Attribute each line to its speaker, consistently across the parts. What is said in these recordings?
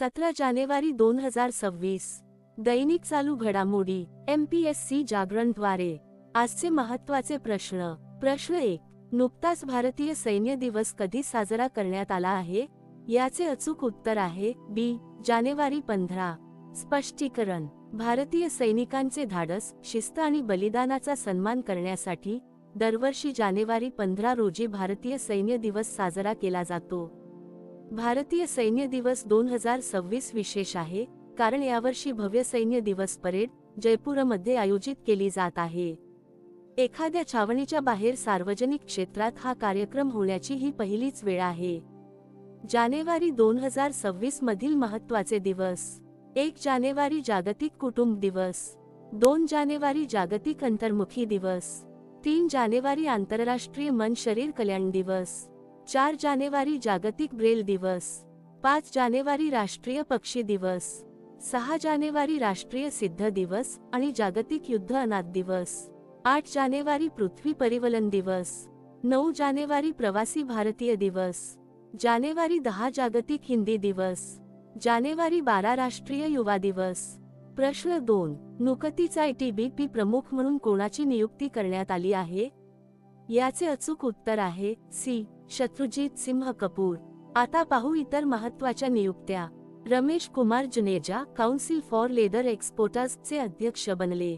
Speaker 1: सतरा जानेवारी दोन हजार सव्वीस. दैनिक चालू घडामोडी एम पी एस सी जागरणद्वारे. आजचे महत्त्वाचे प्रश्न. प्रश्न एक नुकताच भारतीय सैन्य दिवस कधी साजरा करण्यात आला आहे? याचे अचूक उत्तर आहे बी जानेवारी पंधरा. स्पष्टीकरण भारतीय सैनिकांचे धाडस शिस्त आणि बलिदानाचा सन्मान करण्यासाठी दरवर्षी जानेवारी पंधरा रोजी भारतीय सैन्य दिवस साजरा केला जातो. भारतीय सैन्य दिवस दोन हजार सव्वीस विशेष आहे कारण यावर्षी भव्य सैन्य दिवस परेड जयपूरमध्ये आयोजित केली जात आहे. एखाद्या छावणीच्या बाहेर सार्वजनिक क्षेत्रात हा कार्यक्रम होण्याची ही पहिलीच वेळ आहे. जानेवारी दोन हजार सव्वीस मधील महत्त्वाचे दिवस. एक जानेवारी जागतिक कुटुंब दिवस. दोन जानेवारी जागतिक अंतर्मुखी दिवस. तीन जानेवारी आंतरराष्ट्रीय मन शरीर कल्याण दिवस. चार जानेवारी जागतिक ब्रेल दिवस पाच जानेवारी राष्ट्रीय पक्षी दिवस सहा जानेवारी राष्ट्रीय सिद्ध दिवस आणि जागतिक युद्ध अनाथ दिवस आठ जानेवारी पृथ्वी परिवलन दिवस नऊ जानेवारी प्रवासी भारतीय दिवस जानेवारी दहा जागतिक हिंदी दिवस जानेवारी बारा राष्ट्रीय युवा दिवस प्रश्न दोन नुकतीच आय टी बी पी प्रमुख म्हणून कोणाची नियुक्ती करण्यात आली आहे? याचे अचूक उत्तर आहे सी. शत्रुजीत सिंह कपूर. आता पाहू इतर महत्त्वाच्या नियुक्त्या. Ramesh Kumar Juneja council for leather एक्सपोर्टर्सचे अध्यक्ष बनले.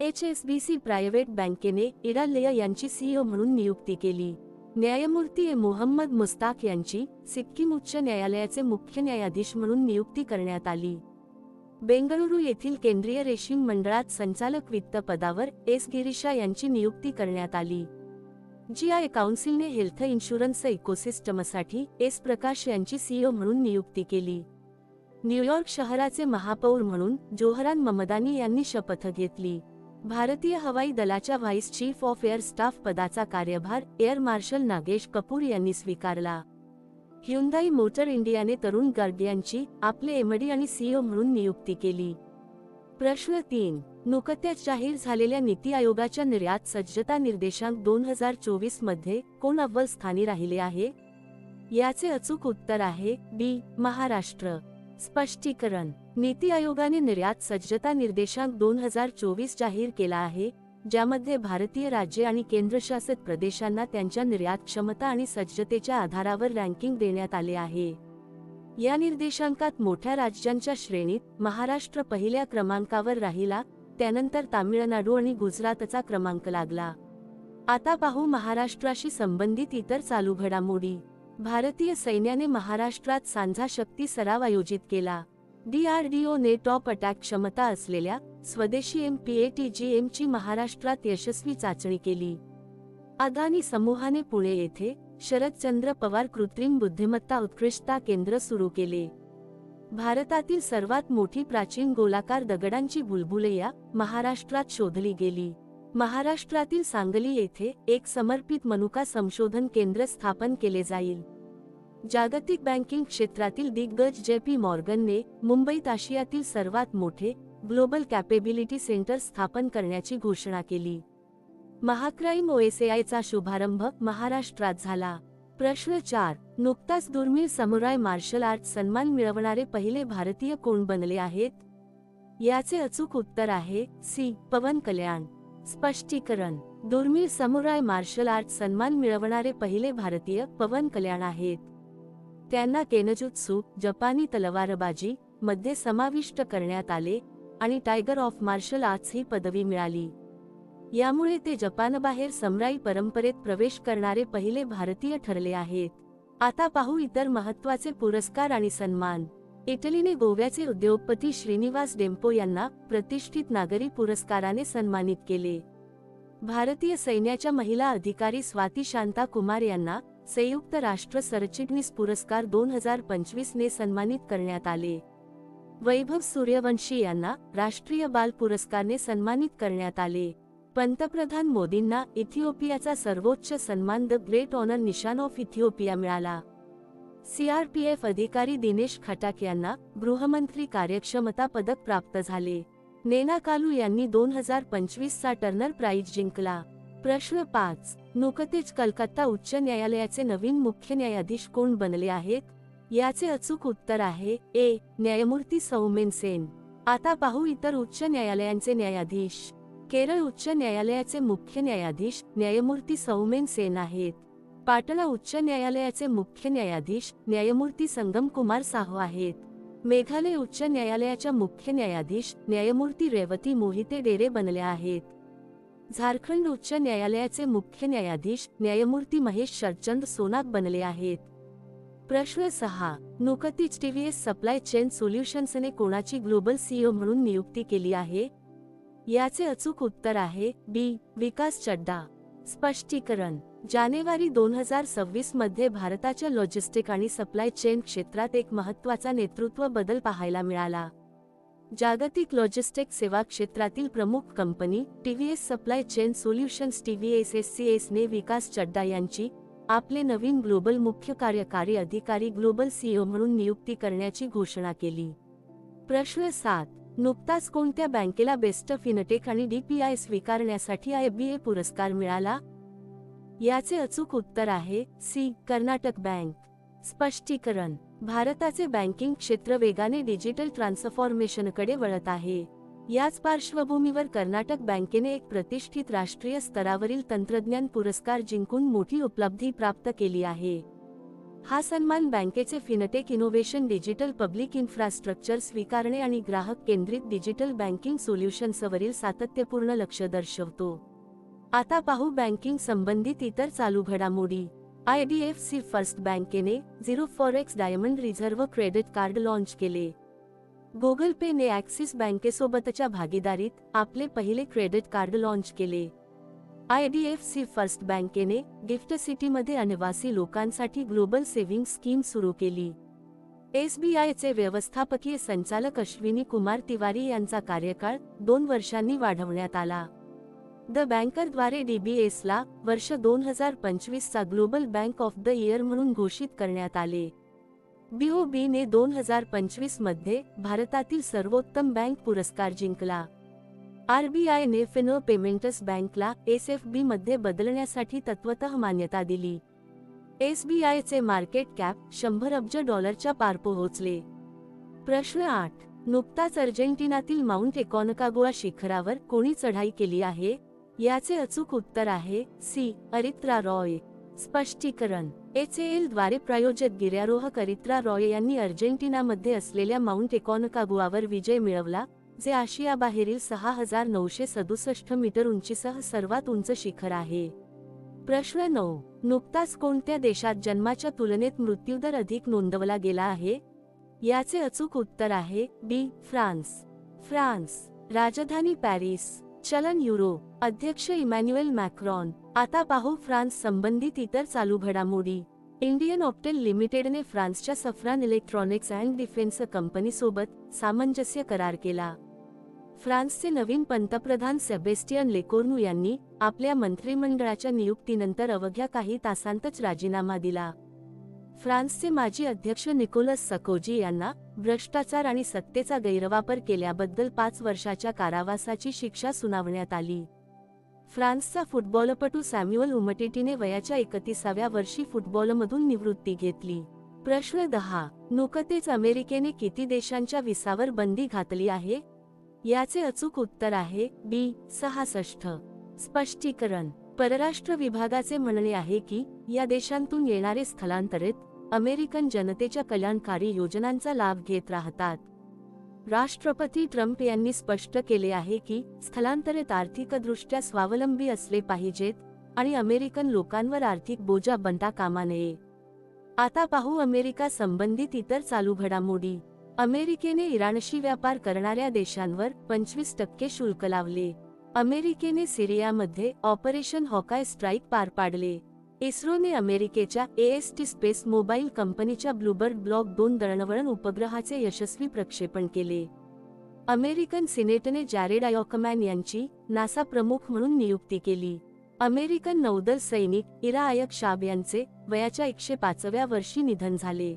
Speaker 1: H S B C private बँकेने इडालेय यांची सीईओ म्हणून नियुक्ती केली. न्यायमूर्ती ए. मोहम्मद मुस्ताक यांची सिक्कीम उच्च न्यायालयाचे मुख्य न्यायाधीश म्हणून नियुक्ती करण्यात आली. बेंगळुरू येथील केंद्रीय रेशीम मंडळात संचालक वित्त पदावर एस गिरीशा यांची नियुक्ती करण्यात आली. जी आय काउन्सिलने हेल्थ इन्शुरन्स इकोसिस्टमसाठी एस प्रकाश यांची सीईओ म्हणून नियुक्ती केली. न्यूयॉर्क शहराचे महापौर म्हणून जोहरान ममदानी यांनी शपथ घेतली. भारतीय हवाई दलाच्या vice chief of air staff पदाचा कार्यभार एअर मार्शल नागेश कपूर यांनी स्वीकारला. ह्युंदाई मोटर इंडियाने तरुण गार्ड यांची आपले एमडी आणि सीईओ म्हणून नियुक्ती केली. प्रश्न तीन. नुकत्याच जाहीर झालेल्या नीती आयोगाच्या निर्यात सज्जता निर्देशांक दोन हजार चोवीसमध्ये कोण अव्वल स्थानी राहिले आहे? याचे अचूक उत्तर आहे बी महाराष्ट्र. स्पष्टीकरण. नीती आयोगाने निर्यात सज्जता निर्देशांक दोन हजार चोवीस जाहीर केला आहे ज्यामध्ये भारतीय राज्ये आणि केंद्रशासित प्रदेशांना त्यांच्या निर्यात क्षमता आणि सज्जतेच्या आधारावर रँकिंग देण्यात आले आहे. या निर्देशांकात मोठ्या राज्यांच्या श्रेणीत महाराष्ट्र पहिल्या क्रमांकावर राहिला त्यानंतर तामिळनाडू आणि गुजरातचा क्रमांक लागला. आता पाहू महाराष्ट्राशी संबंधित इतर चालू घडामोडी. भारतीय सैन्याने महाराष्ट्रात सांझा शक्ती सराव आयोजित केला. डीआरडीओने टॉप अटॅक क्षमता असलेल्या स्वदेशी M P A T G M ची महाराष्ट्रात यशस्वी चाचणी केली. अदानी समूहाने पुणे येथे शरदचंद्र पवार कृत्रिम बुद्धिमत्ता उत्कृष्टता केंद्र सुरू केले. भारतातील सर्वात मोठी प्राचीन गोलाकार दगडांची बुलबुलैया महाराष्ट्रात शोधली गेली. महाराष्ट्रातील सांगली येथे एक समर्पित मनुका संशोधन केंद्र स्थापन केले जाईल. जागतिक बँकिंग क्षेत्रातील दिग्गज जे पी मॉर्गनने मुंबईत आशियातील सर्वात मोठे ग्लोबल कॅपेबिलिटी सेंटर स्थापन करण्याची घोषणा केली. महाक्राईम ओएसएआयचा शुभारंभ महाराष्ट्रात झाला. प्रश्न चार. नुकताच दुर्मिळ समुराय मार्शल आर्ट सन्मान मिळवणारे पहिले भारतीय कोण बनले आहेत? याचे अचूक उत्तर आहे सी. पवन कल्याण. स्पष्टीकरण. दुर्मिळ समुराय मार्शल आर्ट सन्मान मिळवणारे पहिले भारतीय पवन कल्याण आहेत. त्यांना केनजुत्सू जपानी तलवारबाजी मध्ये समाविष्ट करण्यात आले आणि टायगर ऑफ मार्शल आर्ट्स ही पदवी मिळाली. यामुळे ते जपानबाहेर समराई परंपरेत प्रवेश करणारे पहिले भारतीय ठरले आहेत. आता पाहू इतर महत्त्वाचे पुरस्कार आणि सन्मान. इटलीने गोव्याचे उद्योगपती श्रीनिवास डेम्पो यांना प्रतिष्ठित नागरी पुरस्काराने सन्मानित केले. भारतीय सैन्याच्या महिला अधिकारी स्वाती शांता कुमार यांना संयुक्त राष्ट्र सरचिटणीस पुरस्कार दोन हजार पंचवीस ने सन्मानित करण्यात आले. वैभव सूर्यवंशी यांना राष्ट्रीय बाल पुरस्कारने सन्मानित करण्यात आले. पंतप्रधान मोदींना इथिओपियाचा सर्वोच्च सन्मान the great honour Nishan of Ethiopia मिळाला. सीआरपीएफ अधिकारी दिनेश खटाक यांना गृहमंत्री कार्यक्षमता पदक प्राप्त झाले. नेना कालू यांनी दोन हजार पंचवीस चा टर्नर प्राइज जिंकला. प्रश्न पाच नुकतेच कलकत्ता उच्च न्यायालयाचे नवीन मुख्य न्यायाधीश कोण बनले आहेत? याचे अचूक उत्तर आहे ए न्यायमूर्ती सौमेन सेन. आता पाहू इतर उच्च न्यायालयांचे न्यायाधीश. केरळ उच्च न्यायालयाचे मुख्य न्यायाधीश न्यायमूर्ती सौमेन सेन आहेत. पाटला उच्च न्यायालयाचे मुख्य न्यायाधीश न्यायमूर्ती संगम कुमार साहू आहेत. मेघालय उच्च न्यायालयाच्या मुख्य न्यायाधीश न्यायमूर्ती रेवती मोहिते डेरे बनल्या आहेत. झारखंड उच्च न्यायालयाचे मुख्य न्यायाधीश न्यायमूर्ती महेश शरचंद सोनाक बनले आहेत. प्रश्न सहा नुकतीच टीव्हीएस सप्लाय चेन सोल्युशन्सने कोणाची ग्लोबल सीईओ म्हणून नियुक्ती केली आहे? याचे अचूक उत्तर आहे बी विकास चड्डा. स्पष्टीकरण जानेवारी दोन हजार सव्वीसमध्ये भारताच्या लॉजिस्टिक आणि सप्लाय चेन क्षेत्रात एक महत्त्वाचा नेतृत्व बदल पाहायला मिळाला. जागतिक लॉजिस्टिक सेवा क्षेत्रातील प्रमुख company TVS supply chain solutions TVS S C S ने विकास चड्डा यांची आपले नवीन ग्लोबल मुख्य कार्यकारी अधिकारी ग्लोबल सीईओ म्हणून नियुक्ती करण्याची घोषणा केली. प्रश्न सात नुकताच कोणत्या बँकेला बेस्ट फिनटेक आणि डीपीआय स्वीकारण्यासाठी आय बी ए पुरस्कार मिळाला? याचे अचूक उत्तर आहे सी कर्नाटक बँक. स्पष्टीकरण भारताचे बँकिंग क्षेत्र वेगाने डिजिटल ट्रान्सफॉर्मेशनकडे वळत आहे. याच पार्श्वभूमीवर कर्नाटक बँकेने एक प्रतिष्ठित राष्ट्रीय स्तरावरील तंत्रज्ञान पुरस्कार जिंकून मोठी उपलब्धी प्राप्त केली आहे. हा सन्मान बँकेचे fintech innovation digital public infrastructure स्वीकारणे आणि ग्राहक केंद्रित डिजिटल बँकिंग सोल्युशन्सवरील सातत्यपूर्ण लक्ष दर्शवतो. आता पाहू बँकिंग संबंधित इतर चालू घडामोडी. I D F C first बँकेने zero forex diamond reserve credit card launch केले. गुगल पेने ॲक्सिस बँकेसोबतच्या भागीदारीत आपले पहिले क्रेडिट कार्ड लॉन्च केले. I D F C first बँकेने गिफ्ट सिटीमध्ये अनिवासी लोकांसाठी ग्लोबल सेव्हिंग स्कीम सुरू केली. एसबीआयचे व्यवस्थापकीय संचालक अश्विनी कुमार तिवारी यांचा कार्यकाळ दोन वर्षांनी वाढवण्यात आला. द बँकरद्वारे डीबीएसला वर्ष दोन हजार पंचवीसचा global bank of the year म्हणून घोषित करण्यात आले. बीओबीने दोन हजार पंचवीसमध्ये भारतातील सर्वोत्तम बँक पुरस्कार जिंकला. आरबीआयने फिनो पेमेंट्स बँकला एस एफमध्ये बदलण्यासाठी तत्वतः मान्यता दिली. एसबीआयचे मार्केट कॅप शंभर अब्ज डॉलरच्या पार पोहोचले. प्रश्न आठ. नुकताच अर्जेंटिनातील माउंट एकॉनकागोआ शिखरावर कोणी चढाई केली आहे? याचे अचूक उत्तर आहे सी. अरित्रा रॉय. स्पष्टीकरण. एच एलद्वारे प्रायोजित गिर्यारोहक अरित्रा रॉय यांनी अर्जेंटिनामध्ये असलेल्या माउंट एकॉनकागुआवर विजय मिळवला जे आशियाबाहेरील सहा हजार नऊशे सदुसष्ट मीटर उंचीसह सर्वात उंच शिखर आहे. प्रश्न नऊ. नुकताच कोणत्या देशात जन्माच्या तुलनेत मृत्यूदर अधिक नोंदवला गेला आहे? याचे अचूक उत्तर आहे बी. फ्रान्स. फ्रान्स. राजधानी पॅरिस. चलन युरो. अध्यक्ष इमॅन्युएल मॅक्रॉन. आता पाहू फ्रान्स संबंधित इतर चालू घडामोडी. इंडियन ऑप्टेल लिमिटेडने फ्रान्सच्या सफ्रान इलेक्ट्रॉनिक्स अँड डिफेन्स कंपनीसोबत सामंजस्य करार केला. फ्रान्सचे नवीन पंतप्रधान सेबेस्टियन लेकोर्नू यांनी आपल्या मंत्रिमंडळाच्या नियुक्तीनंतर अवघ्या काही तासांतच राजीनामा दिला. फ्रान्सचे माजी अध्यक्ष निकोलस सकोजी यांना भ्रष्टाचार आणि सत्तेचा गैरवापर केल्याबद्दल पाच वर्षाच्या कारावासाची शिक्षा सुनावण्यात आली. फ्रान्सचा फुटबॉलपटू सॅम्युअल उमटेटीने वयाच्या एकतीसाव्या वर्षी फुटबॉलमधून निवृत्ती घेतली. प्रश्न दहा नुकतेच अमेरिकेने किती देशांच्या विसावर बंदी घातली आहे? याचे अचूक उत्तर आहे बी सहासष्ट. स्पष्टीकरण. परराष्ट्र विभागाचे म्हणणे आहे की या देशांतून येणारे स्थलांतरित अमेरिकन जनतेच्या कल्याणकारी योजनांचा लाभ घेत राहतात. राष्ट्रपती ट्रम्प यांनी स्पष्ट केले आहे की स्थलांतरित आर्थिकदृष्ट्या स्वावलंबी असले पाहिजेत आणि अमेरिकन लोकांवर आर्थिक बोजा बनता कामा नये. आता पाहू अमेरिका संबंधित इतर चालू घडामोडी. अमेरिकेने इराणशी व्यापार करणाऱ्या देशांवर पंचवीस टक्के शुल्क लावले. अमेरिकेने सिरियामध्ये ऑपरेशन हॉकाय स्ट्राईक पार पाडले. इस्रोने अमेरिकेच्या एएसटी स्पेस मोबाईल कंपनीच्या ब्लूबर्ड ब्लॉक दोन दळणवळण उपग्रहाचे यशस्वी प्रक्षेपण केले. अमेरिकन सिनेटने जॅरेड आयोकमॅन यांची नासा प्रमुख म्हणून नियुक्ती केली. अमेरिकन नौदल सैनिक इरा आयक शाब यांचे वयाच्या एकशे पाचव्या वर्षी निधन झाले.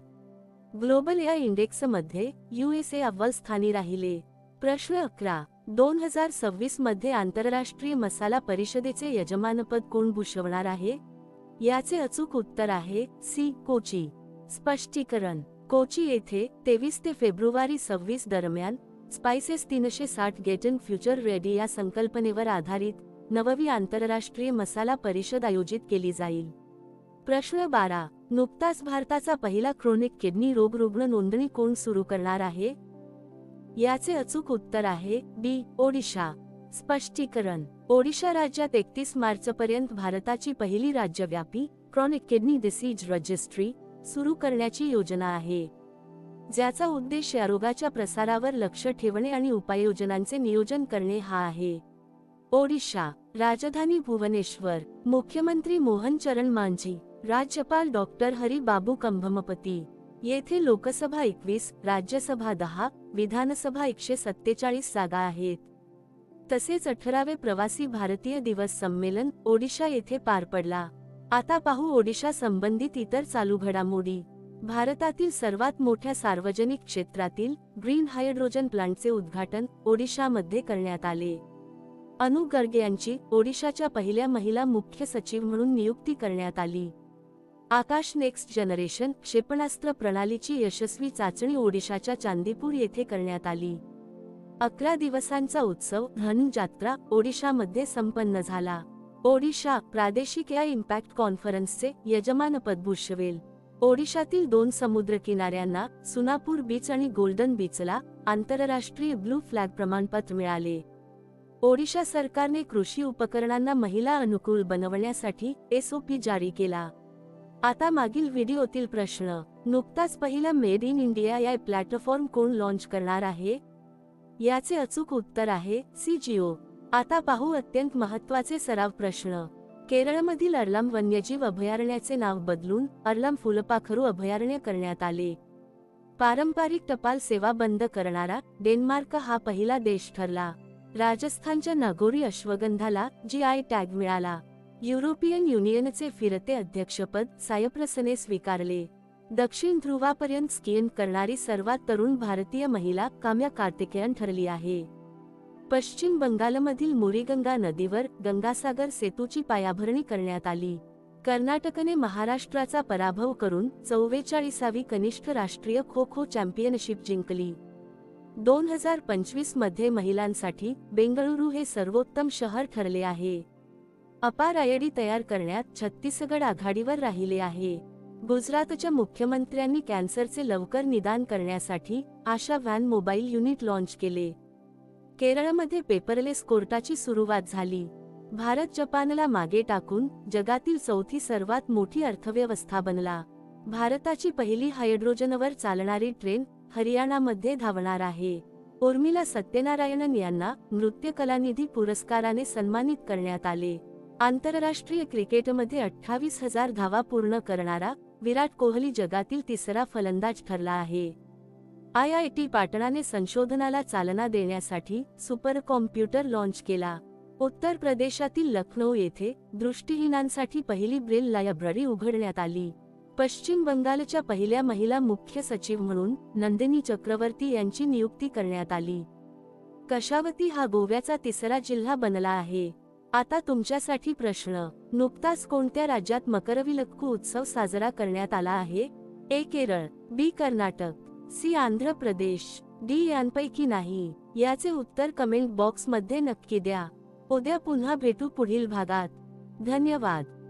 Speaker 1: ग्लोबल या इंडेक्समध्ये यूएसए अव्वल स्थानी राहिले. प्रश्न अकरा. दोन हजार सव्वीसमध्ये आंतरराष्ट्रीय मसाला परिषदेचे यजमानपद कोण भूषवणार आहे? याचे अचूक उत्तर आहे सी. कोची. स्पष्टीकरण. कोची येथे तेवीस ते फेब्रुवारी सव्वीस दरम्यान स्पायसेस तीनशे साठ गेटन फ्युचर रेडी या संकल्पनेवर आधारित नववी आंतरराष्ट्रीय मसाला परिषद आयोजित केली जाईल. प्रश्न बारा. नुकताच भारताचा पहिला क्रोनिक किडनी रोग रुग्ण नोंदणी कोण सुरू करणार आहे? याचे अचूक उत्तर आहे बी ओडिशा. स्पष्टीकरण ओडिशा राज्यात एकतीस मार्चपर्यंत भारताची पहिली राज्यव्यापी क्रॉनिक किडनी डिसीज रजिस्ट्री सुरू करण्याची योजना आहे. ज्याचा उद्देश या रोगाच्या प्रसारावर लक्ष ठेवणे आणि उपाययोजनांचे नियोजन करणे हा आहे. ओडिशा राजधानी भुवनेश्वर. मुख्यमंत्री मोहन चरण मांझी राज्यपाल डॉक्टर हरी बाबू कंभमपती. येथे लोकसभा एकवीस राज्यसभा दहा विधानसभा एकशे सत्तेचाळीस जागा आहेत. तसेच अठरावे प्रवासी भारतीय दिवस संमेलन ओडिशा येथे पार पडला. आता पाहू ओडिशा संबंधित इतर चालू घडामोडी. भारतातील सर्वात मोठ्या सार्वजनिक क्षेत्रातील ग्रीन हायड्रोजन प्लांटचे उद्घाटन ओडिशामध्ये करण्यात आले. अनु गर्गे यांची ओडिशाच्या पहिल्या महिला मुख्य सचिव म्हणून नियुक्ती करण्यात आली. आकाश नेक्स्ट जनरेशन क्षेपणास्त्र प्रणालीची यशस्वी चाचणी ओडिशाच्या चांदीपूर येथे करण्यात आली. अकरा दिवसांचा उत्सव धनु जात्रा ओडिशामध्ये संपन्न झाला. ओडिशा प्रादेशिक या इम्पॅक्ट कॉन्फरन्सचे यजमानपद भूषवेल. ओडिशातील दोन समुद्र किनाऱ्यांना सुनापूर बीच आणि गोल्डन बीचला आंतरराष्ट्रीय ब्लू फ्लॅग प्रमाणपत्र मिळाले. ओडिशा सरकारने कृषी उपकरणांना महिला अनुकूल बनवण्यासाठी एसओपी जारी केला. आता मागील व्हिडिओतील प्रश्न नुकताच पहिला मेड इन इंडिया या प्लॅटफॉर्म कोण लॉन्च करणार आहे? याचे अचूक उत्तर आहे सी जिओ आता पाहू अत्यंत महत्त्वाचे सराव प्रश्न. केरळमधील अर्लाम वन्यजीव अभयारण्याचे नाव बदलून अर्लाम फुलपाखरू अभयारण्य करण्यात आले. पारंपरिक टपाल सेवा बंद करणारा डेन्मार्क हा पहिला देश ठरला. राजस्थानच्या नागोरी अश्वगंधाला जी आय टॅग मिळाला. युरोपियन युनियनचे फिरते अध्यक्षपद सायप्रसने स्वीकारले. दक्षिण ध्रुवापर्यंत स्कीन करणारी सर्वात तरुण भारतीय महिला काम्या कार्तिकेयन ठरली आहे. पश्चिम बंगालमधील मुरीगंगा नदीवर गंगासागर सेतूची पायाभरणी करण्यात आली. कर्नाटकने महाराष्ट्राचा पराभव करून चौवेचाळीसावी कनिष्ठ राष्ट्रीय खो खो चॅम्पियनशिप जिंकली. दोन हजार पंचवीसमध्ये महिलांसाठी बेंगळुरू हे सर्वोत्तम शहर ठरले आहे. अपार आयडी तयार करण्यात छत्तीसगड आघाडीवर राहिले आहे. गुजरातच्या मुख्यमंत्र्यांनी कॅन्सरचे लवकर निदान करण्यासाठी Asha van mobile unit launch केले. केरळमध्ये पेपरलेस कोर्टाची सुरुवात झाली. भारत जपानला मागे टाकून जगातील चौथी सर्वात मोठी अर्थव्यवस्था बनला. भारताची पहिली हायड्रोजनवर चालणारी ट्रेन हरियाणामध्ये धावणार आहे. उर्मिला सत्यनारायणन यांना नृत्य कलानिधी पुरस्काराने सन्मानित करण्यात आले. आंतरराष्ट्रीय क्रिकेटमध्ये अठ्ठावीस हजार धावा पूर्ण करणारा विराट कोहली जगातील तिसरा फलंदाज ठरला आहे. आय आय टी पाटणाने संशोधनाला चालना देण्यासाठी सुपर कॉम्प्युटर लॉन्च केला. उत्तर प्रदेशातील लखनौ येथे दृष्टीहीनांसाठी पहिली ब्रेल लायब्ररी उघडण्यात आली. पश्चिम बंगालच्या पहिल्या महिला मुख्य सचिव म्हणून नंदिनी चक्रवर्ती यांची नियुक्ती करण्यात आली. कशावती हा गोव्याचा तिसरा जिल्हा बनला आहे? आता तुमच्यासाठी प्रश्न. नुकताच कोणत्या राज्यात मकरविलक्कू उत्सव साजरा करण्यात आला आहे? A. Kerala. B Karnataka. C Andhra Pradesh. D यांपैकी नाही. याचे उत्तर कमेंट बॉक्समध्ये नक्की द्या. उद्या पुन्हा भेटू पुढील भागात. धन्यवाद.